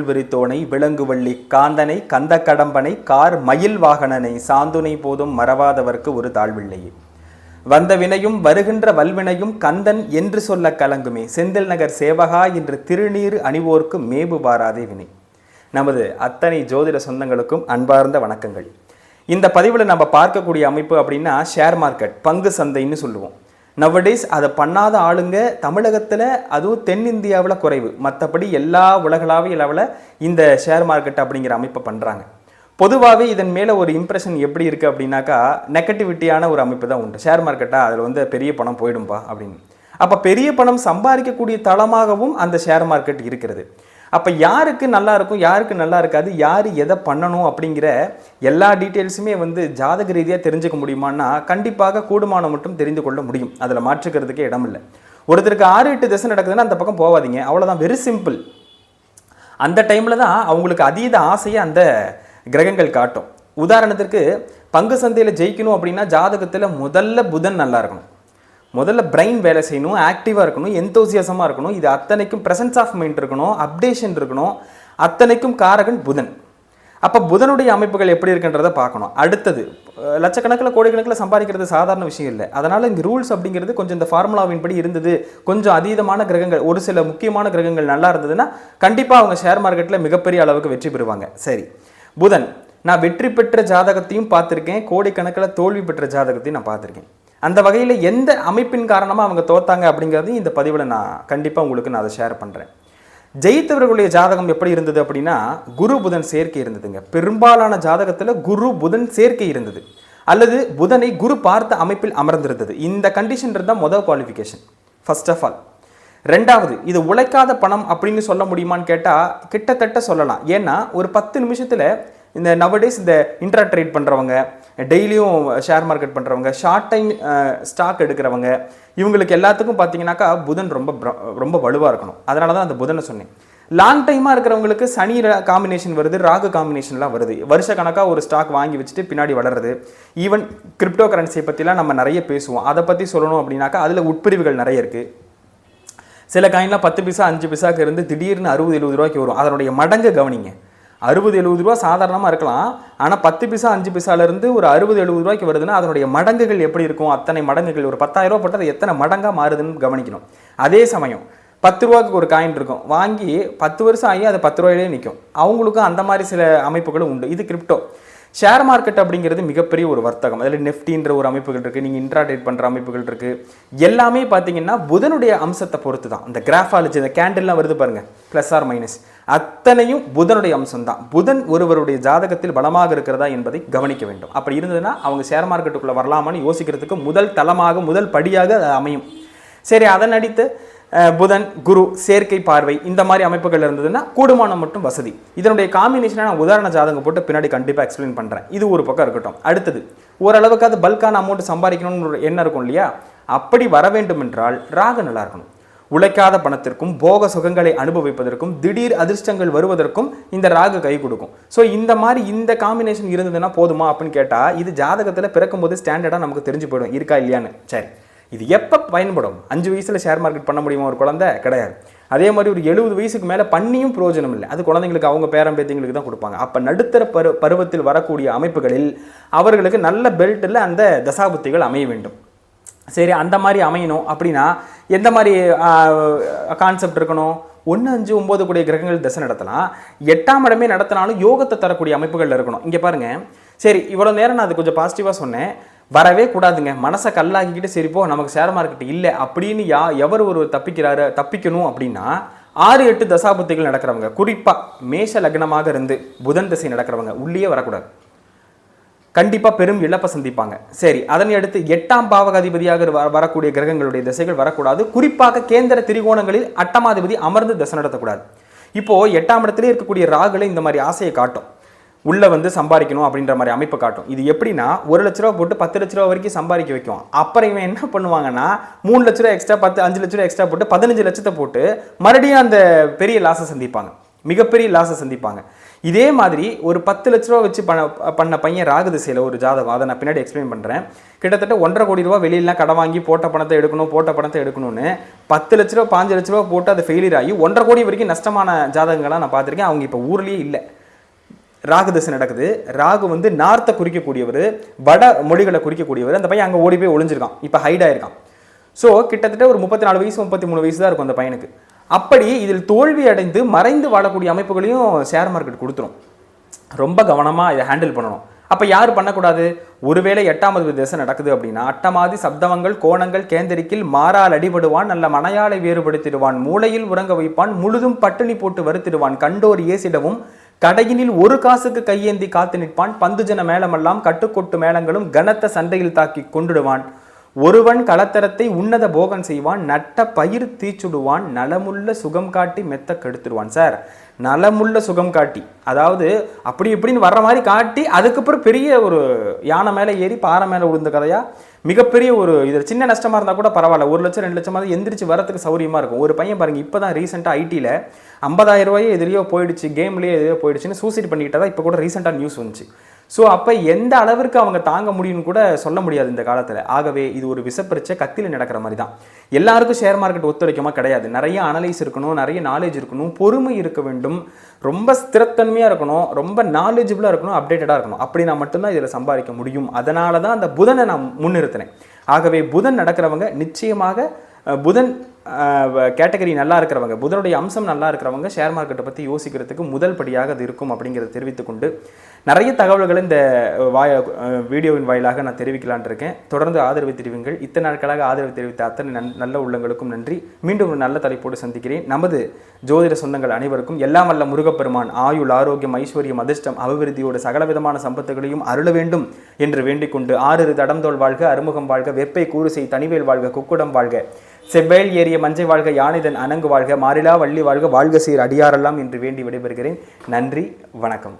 விரித்தோனை விலங்குவள்ளி காந்தனை கந்த கடம்பனை car மயில் வாகனனை சாந்துனை போதும் மறவாதவர்க்கு ஒரு தாழ்வில்லையே வந்த வினையும் வருகின்ற வல்வினையும் கந்தன் என்று சொல்ல கலங்குமே. செந்தில் நகர் சேவகா என்று திருநீர் அணிவோர்க்கு மேபு பாராதே வினை. நமது அத்தனை ஜோதிட சொந்தங்களுக்கும் அன்பார்ந்த வணக்கங்கள். இந்த பதிவில் நம்ம பார்க்கக்கூடிய அமைப்பு அப்படின்னா ஷேர் மார்க்கெட் பங்கு சந்தைன்னு சொல்லுவோம். நவடேஸ் அதை பண்ணாத ஆளுங்க தமிழகத்தில் அதுவும் தென்னிந்தியாவில் குறைவு. மற்றபடி எல்லா உலகளாவிய லெவலில் இந்த ஷேர் மார்க்கெட் அப்படிங்கிற அமைப்பை பண்ணுறாங்க பொதுவாகவே இதன் மேலே ஒரு இம்ப்ரெஷன் எப்படி இருக்குது அப்படின்னாக்கா நெகட்டிவிட்டியான ஒரு அமைப்பு தான் உண்டு. ஷேர் மார்க்கெட்டாக அதில் வந்து பெரிய பணம் போயிடும்பா அப்படின்னு. அப்போ பெரிய பணம் சம்பாதிக்கக்கூடிய தளமாகவும் அந்த ஷேர் மார்க்கெட் இருக்கிறது. அப்போ யாருக்கு நல்லா இருக்கும் யாருக்கு நல்லா இருக்காது யார் எதை பண்ணணும் அப்படிங்கிற எல்லா டீட்டெயில்ஸுமே வந்து ஜாதக ரீதியாக தெரிஞ்சுக்க முடியுமான்னா கண்டிப்பாக கூடுமானம் மட்டும் தெரிந்து கொள்ள முடியும். அதில் மாற்றுக்கிறதுக்கே இடம் இல்லை ஒருத்தருக்கு ஆறு எட்டு திசை நடக்குதுன்னா அந்த பக்கம் போகாதீங்க அவ்வளோதான் வெரி சிம்பிள் அந்த டைமில் தான் அவங்களுக்கு அதீத ஆசையை அந்த கிரகங்கள் காட்டும். உதாரணத்திற்கு பங்கு சந்தையில் ஜெயிக்கணும் அப்படின்னா ஜாதகத்தில் முதல்ல புதன் நல்லா இருக்கணும். முதல்ல பிரெயின் வேலை செய்யணும் ஆக்டிவாக இருக்கணும் எந்தோசியாசமாக இருக்கணும். இது அத்தனைக்கும் ப்ரெசன்ஸ் ஆஃப் மைண்ட் இருக்கணும் அப்டேஷன் இருக்கணும். அத்தனைக்கும் காரகன் புதன். அப்போ புதனுடைய அமைப்புகள் எப்படி இருக்குன்றதை பார்க்கணும். அடுத்தது லட்சக்கணக்கில் கோடிக்கணக்கில் சம்பாதிக்கிறது சாதாரண விஷயம் இல்லை. அதனால் இங்கே ரூல்ஸ் அப்படிங்கிறது கொஞ்சம் இந்த ஃபார்முலாவின்படி இருந்தது. கொஞ்சம் அதீதமான கிரகங்கள் ஒரு சில முக்கியமான கிரகங்கள் நல்லா இருந்ததுன்னா கண்டிப்பாக அவங்க ஷேர் மார்க்கெட்டில் மிகப்பெரிய அளவுக்கு வெற்றி பெறுவாங்க. சரி. புதன் நான் வெற்றி பெற்ற ஜாதகத்தையும் பார்த்துருக்கேன். கோடிக்கணக்கில் தோல்வி பெற்ற ஜாதகத்தையும் நான் பார்த்துருக்கேன். அந்த வகையில் எந்த அமைப்பின் காரணமாக அவங்க தோத்தாங்க அப்படிங்கிறதையும் இந்த பதிவில் நான் கண்டிப்பாக உங்களுக்கு நான் அதை ஷேர் பண்ணுறேன் ஜெயித்தவர்களுடைய ஜாதகம் எப்படி இருந்தது அப்படின்னா குரு புதன் சேர்க்கை இருந்ததுங்க. பெரும்பாலான ஜாதகத்தில் குரு புதன் சேர்க்கை இருந்தது. அல்லது புதனை குரு பார்த்த அமைப்பில் அமர்ந்திருந்தது. இந்த கண்டிஷன் இருந்தால் முதல் குவாலிஃபிகேஷன் ஃபர்ஸ்ட் ஆஃப் ஆல் ரெண்டாவது இது உழைக்காத பணம் அப்படின்னு சொல்ல முடியுமான்னு கேட்டால் கிட்டத்தட்ட சொல்லலாம். ஏன்னா ஒரு பத்து நிமிஷத்தில் இந்த நவடேஸ் இந்த இன்ட்ரா ட்ரேட் பண்ணுறவங்க டெய்லியும் ஷேர் மார்க்கெட் பண்ணுறவங்க ஷார்ட் டைம் ஸ்டாக் எடுக்கிறவங்க இவங்களுக்கு எல்லாத்துக்கும் பார்த்தீங்கன்னாக்கா புதன் ரொம்ப ரொம்ப வலுவாக இருக்கணும். அதனால தான் அந்த புதனை சொன்னேன். லாங் டைமாக இருக்கிறவங்களுக்கு சனி காம்பினேஷன் வருது ராகு காம்பினேஷன்லாம் வருது. வருஷ கணக்காக ஒரு ஸ்டாக் வாங்கி வச்சுட்டு பின்னாடி வளருது. ஈவன் கிரிப்டோ கரன்சியை பற்றிலாம் நம்ம நிறைய பேசுவோம். அதை பற்றி சொல்லணும் அப்படின்னாக்கா அதில் உட்பிரிவுகள் நிறைய இருக்குது சில காயின்லாம் பத்து பைசா அஞ்சு பைசாக்கு இருந்து திடீர்னு அறுபது எழுபது ரூபாய்க்கு வரும். அதனுடைய மடங்கு கவனிங்க. அறுபது எழுபது ரூபா சாதாரணமாக இருக்கலாம். ஆனால் பத்து பைசா அஞ்சு பைசாலேருந்து ஒரு அறுபது எழுபது ரூபாய்க்கு வருதுன்னா அதனுடைய மடங்குகள் எப்படி இருக்கும்? அத்தனை மடங்குகள் ஒரு பத்தாயிரம் ரூபா போட்டு அது எத்தனை மடங்காக மாறுதுன்னு கவனிக்கணும். அதே சமயம் பத்து ரூபாய்க்கு ஒரு காயின் இருக்கும். வாங்கி பத்து வருஷம் ஆகி அது பத்து ரூபாயிலே நிற்கும் அவங்களுக்கும் அந்த மாதிரி சில அமைப்புகளும் உண்டு. இது கிரிப்டோ ஷேர் மார்க்கெட் அப்படிங்கிறது மிகப்பெரிய ஒரு வர்த்தகம். அதில் நெஃப்டின்ற ஒரு அமைப்புகள் இருக்குது நீங்கள் இன்ட்ராடேட் பண்ணுற அமைப்புகள் இருக்குது எல்லாமே பார்த்தீங்கன்னா புதனுடைய அம்சத்தை பொறுத்து தான் இந்த கிராஃபாலஜி இந்த கேண்டில்லாம் வருது பாருங்கள் ப்ளஸ் ஆர் மைனஸ் அத்தனையும் புதனுடைய அம்சம் தான் புதன் ஒருவருடைய ஜாதகத்தில் பலமாக இருக்கிறதா என்பதை கவனிக்க வேண்டும். அப்படி இருந்ததுன்னா அவங்க ஷேர் மார்க்கெட்டுக்குள்ளே வரலாமான்னு யோசிக்கிறதுக்கு முதல் தளமாக முதல் படியாக அது அமையும். சரி அதன் அடித்து புதன் குரு சேர்க்கை பார்வை இந்த மாதிரி அமைப்புகள் இருந்ததுன்னா கூடுமானம் மட்டும் வசதி. இதனுடைய காம்பினேஷனை நான் உதாரண ஜாதகம் போட்டு பின்னாடி கண்டிப்பாக எக்ஸ்பிளைன் பண்ணுறேன் இது ஒரு பக்கம் இருக்கட்டும். அடுத்தது ஓரளவுக்கு அது பல்கான அமௌண்ட் சம்பாதிக்கணும்னு ஒரு எண்ணம் இருக்கும் இல்லையா? அப்படி வர வேண்டும் என்றால் ராகு நல்லா இருக்கணும். உழைக்காத பணத்திற்கும் போக சுகங்களை அனுபவிப்பதற்கும் திடீர் அதிர்ஷ்டங்கள் வருவதற்கும் இந்த ராகு கை கொடுக்கும். ஸோ இந்த மாதிரி இந்த காம்பினேஷன் இருந்ததுன்னா போதுமா அப்படின்னு கேட்டால் இது ஜாதகத்தில் பிறக்கும்போது ஸ்டாண்டர்டாக நமக்கு தெரிஞ்சு போயிடும். இருக்கா இல்லையான்னு. சரி. இது எப்போ பயன்படும்? அஞ்சு வயசில் ஷேர் மார்க்கெட் பண்ண முடியுமா ஒரு குழந்தை? கிடையாது. அதே மாதிரி ஒரு எழுபது வயசுக்கு மேலே பண்ணியும் பிரயோஜனம் இல்லை. அது குழந்தைங்களுக்கு அவங்க பேரம்பேத்திங்களுக்கு தான் கொடுப்பாங்க. அப்போ நடுத்தர பரு பருவத்தில் வரக்கூடிய அமைப்புகளில் அவர்களுக்கு நல்ல பெல்ட்டில் அந்த தசாபுத்திகள் அமைய வேண்டும். சரி அந்த மாதிரி அமையணும் அப்படின்னா எந்த மாதிரி கான்செப்ட் இருக்கணும்? ஒன்று அஞ்சு ஒம்பது கூடிய கிரகங்கள் தசை நடத்தலாம். எட்டாம் இடமே நடத்தினாலும் யோகத்தை தரக்கூடிய அமைப்புகள் இருக்கணும். இங்கே பாருங்கள் சரி இவ்வளோ நேரம் நான் அது கொஞ்சம் பாசிட்டிவாக சொன்னேன். வரவே கூடாதுங்க. மனசை கல்லாக்கிக்கிட்டு சரி போ நமக்கு ஷேர் மார்க்கெட் இல்லை அப்படின்னு யா எவர் ஒரு தப்பிக்கிறாரு தப்பிக்கணும் அப்படின்னா ஆறு எட்டு தசாபுத்திகள் நடக்கிறவங்க குறிப்பாக மேஷ லக்னமாக இருந்து புதன் திசை நடக்கிறவங்க உள்ளே வரக்கூடாது. கண்டிப்பாக பெரும் இழப்பை சந்திப்பாங்க. சரி அதனை அடுத்து எட்டாம் பாவகாதிபதியாக வரக்கூடிய கிரகங்களுடைய திசைகள் வரக்கூடாது. குறிப்பாக கேந்திர திரிகோணங்களில் அட்டமாதிபதி அமர்ந்து திசை நடத்தக்கூடாது. இப்போது எட்டாம் இடத்துல இருக்கக்கூடிய ராகுல இந்த மாதிரி ஆசையை காட்டும். உள்ளே வந்து சம்பாதிக்கணும் அப்படின்ற மாதிரி அமைப்பை காட்டும். இது எப்படின்னா ஒரு லட்ச ரூபா போட்டு பத்து லட்ச ரூபா வரைக்கும் சம்பாதிக்க வைக்கும். அப்புறம் இவன் என்ன பண்ணுவாங்கன்னா மூணு லட்ச ரூபா எக்ஸ்ட்ரா பத்து அஞ்சு லட்ச ரூபா எக்ஸ்ட்ரா போட்டு பதினஞ்சு லட்சத்தை போட்டு மறுபடியும் அந்த பெரிய லாஸை சந்திப்பாங்க. மிகப்பெரிய லாஸை சந்திப்பாங்க. இதே மாதிரி ஒரு பத்து லட்ச ரூபா வச்சு பண்ண பண்ண பையன் ராகு திசையில் ஒரு ஜாதகம். அதை நான் பின்னாடி எக்ஸ்பிளைன் பண்ணுறேன் கிட்டத்தட்ட ஒன்றரை கோடி ரூபா வெளியிலாம் கடன் வாங்கி போட்ட பணத்தை எடுக்கணும் போட்ட பணத்தை எடுக்கணும்னு பத்து லட்ச ரூபா பாஞ்சு லட்ச ரூபா போட்டு அது ஃபெயிலியர் ஆகி ஒன்றரை கோடி வரைக்கும் நஷ்டமான ஜாதகங்களாக நான் பார்த்துருக்கேன். அவங்க இப்போ ஊர்லேயே இல்லை. ராகு திசை நடக்குது. ராகு வந்து நார்த்தை குறிக்கக்கூடியவர் வட மொழிகளை குறிக்கக்கூடியவர். அந்த பையன் அங்கே ஓடி போய் ஒளிஞ்சிருக்கான். இப்போ ஹைட் ஆயிருக்கான். ஸோ கிட்டத்தட்ட ஒரு முப்பத்தி நாலு வயசு முப்பத்தி மூணு வயசு தான் இருக்கும் அந்த பையனுக்கு. அப்படி இதில் தோல்வி அடைந்து மறைந்து வாழக்கூடிய அமைப்புகளையும் ஷேர் மார்க்கெட் கொடுத்துரும். ரொம்ப கவனமாக இதை ஹேண்டில் பண்ணணும். அப்போ யார் பண்ணக்கூடாது? ஒருவேளை எட்டாமது திசை நடக்குது அப்படின்னா அட்டமாதி சப்தவங்கள் கோணங்கள் கேந்திரிக்கில் மாறால் அடிபடுவான் நல்ல மனையாளை வேறுபடுத்திடுவான் மூளையில் உறங்க வைப்பான் முழுதும் பட்டினி போட்டு வருத்திடுவான் கண்டோர் ஏசிடவும் கடையினில் ஒரு காசுக்கு கையேந்தி காத்து நிற்பான் பந்துஜன மேளமெல்லாம் கட்டுக்கொட்டு மேளங்களும் கனத்த சண்டையில் தாக்கி கொண்டுடுவான். ஒருவன் களத்தரத்தை உன்னத போகன் செய்வான் நட்ட பயிர் தீச்சுடுவான் நலமுள்ள சுகம் காட்டி மெத்த கெடுத்துடுவான் சார். நலமுள்ள சுகம் காட்டி. அதாவது அப்படி இப்படின்னு வர்ற மாதிரி காட்டி அதுக்கப்புறம் பெரிய ஒரு யானை மேலே ஏறி பாறை மேலே விழுந்த கதையா? மிகப்பெரிய ஒரு இது சின்ன நஷ்டமாக இருந்தால் கூட பரவாயில்ல. ஒரு லட்சம் ரெண்டு லட்சமாவது எந்திரிச்சு வரத்துக்கு சௌரியமாக இருக்கும். ஒரு பையன் பாருங்க இப்போ தான் ரீசெண்டாக ஐடியில் ஐம்பதாயிரம் ரூபாயே எதிரியோ போயிடுச்சு கேம்லேயே எதிரியோ போயிடுச்சுன்னு சூசைட் பண்ணிக்கிட்டதா இப்போ கூட ரீசெண்டாக நியூஸ் வந்துச்சு. ஸோ அப்போ எந்த அளவிற்கு அவங்க தாங்க முடியும்னு கூட சொல்ல முடியாது இந்த காலத்தில். ஆகவே இது ஒரு விசப்பரிச்சை கத்தியில் நடக்கிற மாதிரி தான் எல்லாருக்கும் ஷேர் மார்க்கெட் ஒத்துழைக்கமாக கிடையாது. நிறைய அனலைஸ் இருக்கணும் நிறைய நாலேஜ் இருக்கணும் பொறுமை இருக்க வேண்டும். ரொம்ப ஸ்திரத்தன்மையாக இருக்கணும் ரொம்ப நாலேஜபிளாக இருக்கணும் அப்டேட்டடாக இருக்கணும். அப்படி நான் மட்டும்தான் இதில் சம்பாதிக்க முடியும். அதனால தான் அந்த புதனை நான் முன்னிறுத்தினேன். ஆகவே புதன் நடக்கிறவங்க நிச்சயமாக புதன் கேட்டகரி நல்லா இருக்கிறவங்க புதனுடைய அம்சம் நல்லா இருக்கிறவங்க ஷேர் மார்க்கெட்டை பற்றி யோசிக்கிறதுக்கு முதல் படியாக அது இருக்கும் அப்படிங்கிறத தெரிவித்துக்கொண்டு நிறைய தகவல்களை இந்த வாய வீடியோவின் வாயிலாக நான் தெரிவிக்கலான் இருக்கேன். தொடர்ந்து ஆதரவு தெரிவிங்கள். இத்தனை நாட்களாக ஆதரவு தெரிவித்த அத்தனை நன்- நல்ல உள்ளங்களுக்கும் நன்றி. மீண்டும் ஒரு நல்ல தலைப்போடு சந்திக்கிறேன். நமது ஜோதிட சொந்தங்கள் அனைவருக்கும் எல்லாம் வல்ல முருகப்பெருமான் ஆயுள் ஆரோக்கியம் ஐஸ்வர்யம் அதிர்ஷ்டம் அபிவிருத்தியோடு சகலவிதமான சம்பத்துகளையும் அருள வேண்டும் என்று வேண்டிக் கொண்டு ஆறு தடம்தோல் வாழ்க அறுமுகம் வாழ்க வெப்பை கூறுசை தனிவேல் வாழ்க குக்குடம் வாழ்க. செவ்வேல் ஏறிய மஞ்சை வாழ்க யானைதன் அணங்கு வாழ்க மாறிலா வள்ளி வாழ்க வாழ்க சீர் அடியாரெல்லாம் என்று வேண்டி விடைபெறுகிறேன். நன்றி வணக்கம்.